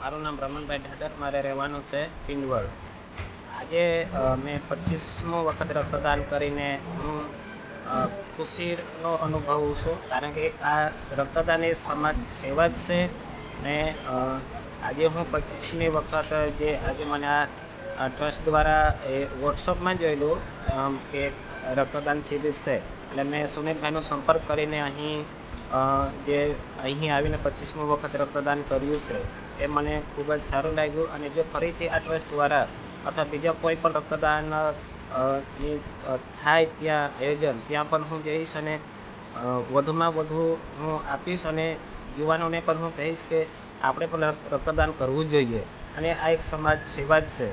મારું નામ રમણભાઈ ઢાઢર મારે રહેવાનું છે પિંડવડ આજે મેં પચીસમો વખત રક્તદાન કરીને હું ખુશીનો અનુભવું છું, કારણ કે આ રક્તદાન એ સમાજ સેવા જ છે ને આજે હું પચીસમી વખત જે આજે મને આ ટ્રસ્ટ દ્વારા એ વોટ્સઅપમાં જોયેલું કે રક્તદાન શિબિર છે. એટલે મેં સુનિલભાઈનો સંપર્ક કરીને અહીં જે અહીં આવીને પચીસમું વખત રક્તદાન કર્યું છે, એ મને ખૂબ જ સારું લાગ્યું અને જો ફરીથી આ ટ્રસ્ટ દ્વારા અથવા બીજા કોઈ પણ રક્તદાનની થાય ત્યાં આયોજન, ત્યાં પણ હું જઈશ અને વધુમાં વધુ હું આપીશ અને યુવાનોને પણ હું કહીશ કે આપણે પણ રક્તદાન કરવું જોઈએ. અને આ એક સમાજ સેવા જ છે.